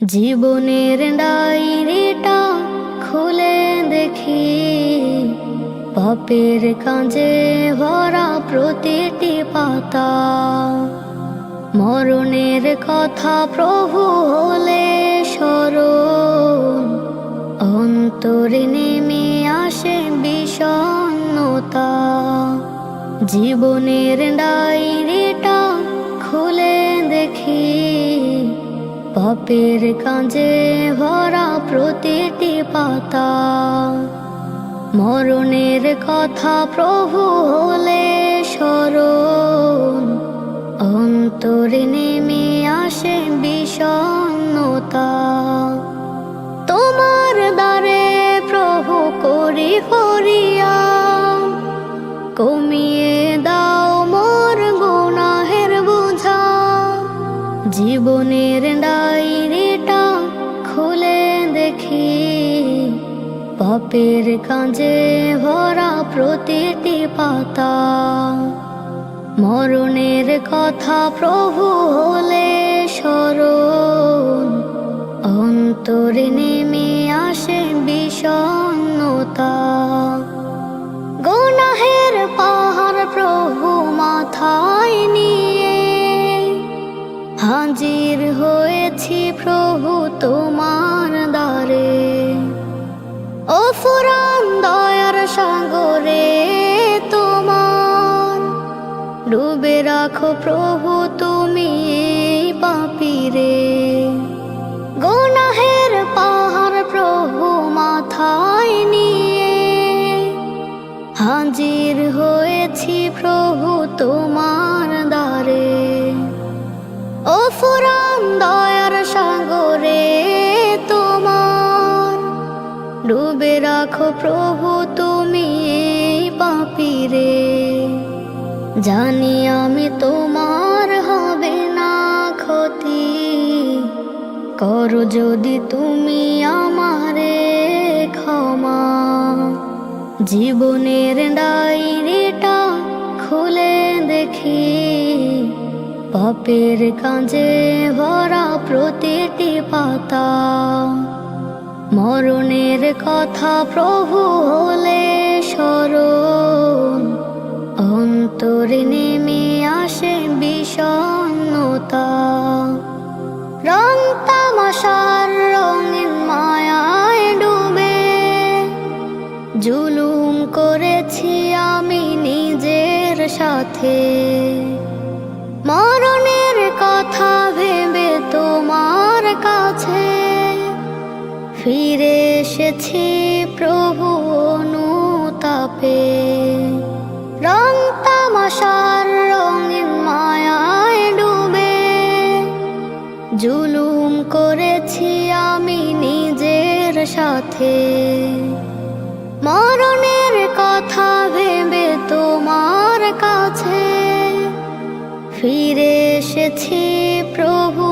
জীবনের ডায়েরিটা খুলে দেখি। পাপের কাঁজে ভরা প্রতিটি পাতা। মরণের কথা প্রভু হলে স্মরণ। অন্তরে নেমে আসে বিষণ্ণতা। জীবনের ডায়েরিটা পাপের কাঁজে ভরা প্রতিটি পাতা। মরণের কথা প্রভু হলে স্মরণ। অন্তরে নেমে আসে বিষণ্ণতা। তোমার দ্বারে প্রভু করি ফরিয়া কমিয়ে জীবনের ডায়েরিটা খুলে দেখি। পাপের কাঁজে ভরা প্রতিটি পাতা। মরণের কথা প্রভু হলে স্মরণ। অন্তরে নেমে আসে হাজির হয়েছি প্রভু তোমার দ্বারে। ও ফুরান দয়ার সাগরে তোমার। ডুবে রাখো প্রভু তুমি পাপিরে। গোনাহের পাহাড় প্রভু মাথায় নিয়ে। হাজির হয়েছি প্রভু তোমার দ্বারে। ও ফুরান দয়ার সাগরে তোমার। ডুবে রাখো প্রভু তুমি পাপিরে। জানি আমি তোমার হবে না ক্ষতি। করো যদি তুমি আমারে ক্ষমা। জীবনের ডায়েরিটা খুলে দেখি। পাপের কাঁজে ভরা প্রতিটি পাতা। মরণের কথা প্রভু হলে স্মরণ। অন্তরে নেমে আসে বিষণ্ণতা। রং তামাশার রঙিন মায়ায় ডুবে। জুলুম করেছি আমি নিজের সাথে। মরণের কথা ভেবে তোমার কাছে ফিরে এসেছি প্রভু অনুতাপে। রং তামাশার রঙিন মায়ায় ডুবে। জুলুম করেছি আমি নিজের সাথে। মরণের কথা ভেবে তোমার ফিরে এসেছি প্রভু